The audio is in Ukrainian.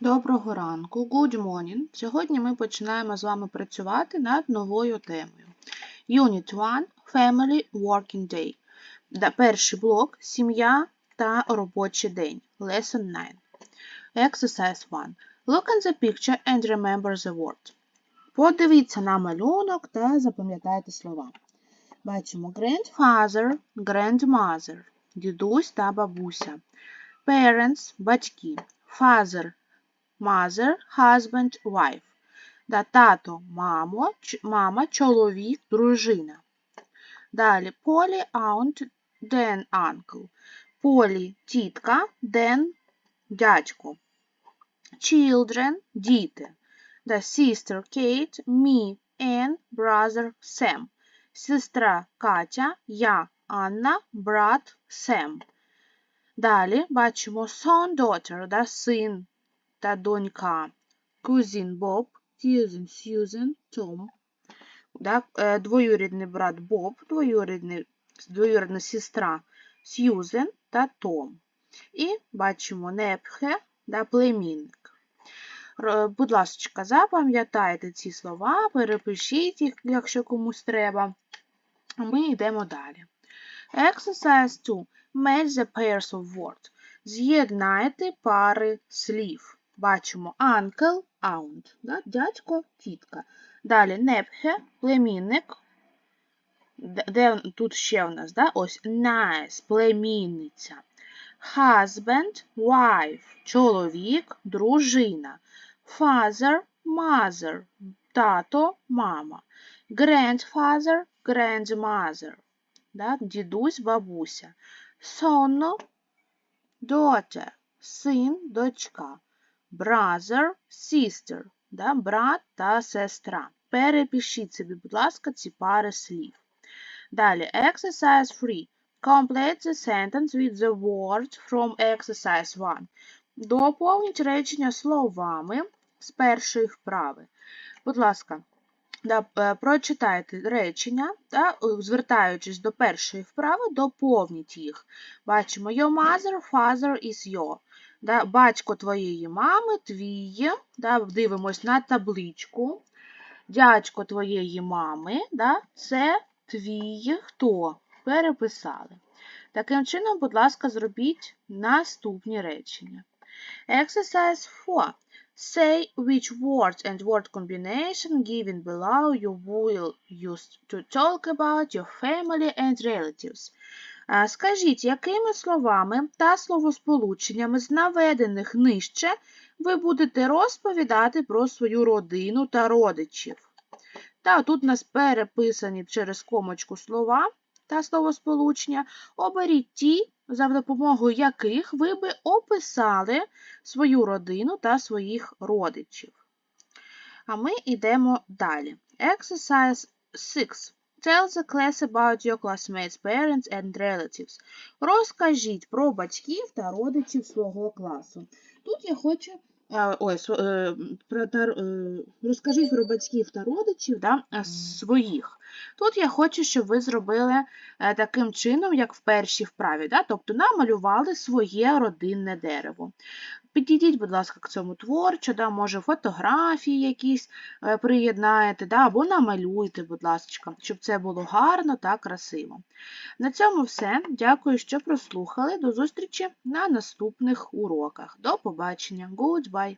Доброго ранку, good morning. Сьогодні ми починаємо з вами працювати над новою темою. Unit 1 Family Working Day. Перший блок Сім'я та робочий день. Lesson 9. Exercise 1. Look at the picture and remember the word. Подивіться на малюнок та запам'ятайте слова. Бачимо grandfather, grandmother, дідусь та бабуся. Parents – батьки. Father mother, husband, wife. Да, тато, мамо, мама, чоловік, дружина. Далі Полі, aunt, then uncle. Полі тітка, then дядько. Children діти. Да, sister Kate, me, and brother Sam. Сестра Катя, я Анна, брат Сем. Далі бачимо son, daughter, да, син та донька. Кузін Боб, Сьюзен, Сьюзен, Том. Да, е, двоюрідний брат Боб, двоюрідний, двоюрідна сестра Сьюзен та Том. І бачимо Непхе, да, племінник. Будь ласка, запам'ятайте ці слова, перепишіть їх, якщо комусь треба. Ми йдемо далі. Exercise 2. Match the pairs of words. З'єднайте пари слів. Бачимо uncle, aunt, да? дядько, тітка. Далі непхе, племінник. Де тут ще у нас? Да? Ось nice, племінниця. Husband, wife, чоловік, дружина. Father, mother, тато, мама. Grandfather, grandmother. Да? Дідусь, бабуся. Son, daughter, син, дочка. Brother, sister, да? брат та сестра. Перепишіть собі, будь ласка, ці пари слів. Далі, exercise 3. Complete the sentence with the words from exercise 1. Доповніть речення словами з першої вправи. Будь ласка, да, е, прочитайте речення, да, звертаючись до першої вправи, доповніть їх. Бачимо, your mother, father is your. Да, батько твоєї мами, твій, да, дивимось на табличку. Дядько твоєї мами, да, це твій хто? Переписали. Таким чином, будь ласка, зробіть наступні речення. Exercise 4. Say which words and word combination given below you will use to talk about your family and relatives. Скажіть, якими словами та словосполученнями з наведених нижче ви будете розповідати про свою родину та родичів. Та тут у нас переписані через комочку слова та словосполучення. Оберіть ті, за допомогою яких ви би описали свою родину та своїх родичів. А ми йдемо далі. Exercise 6. Tell the class about your classmates, parents and relatives. Розкажіть про батьків та родичів свого класу. Тут я хочу. Ой, е, про, е, розкажіть про батьків та родичів да, своїх. Тут я хочу, щоб ви зробили е, таким чином, як в першій вправі, да? тобто намалювали своє родинне дерево. Підійдіть, будь ласка, к цьому творчо, да? може фотографії якісь е, приєднаєте, да? або намалюйте, будь ласка, щоб це було гарно та красиво. На цьому все. Дякую, що прослухали. До зустрічі на наступних уроках. До побачення. Goodbye!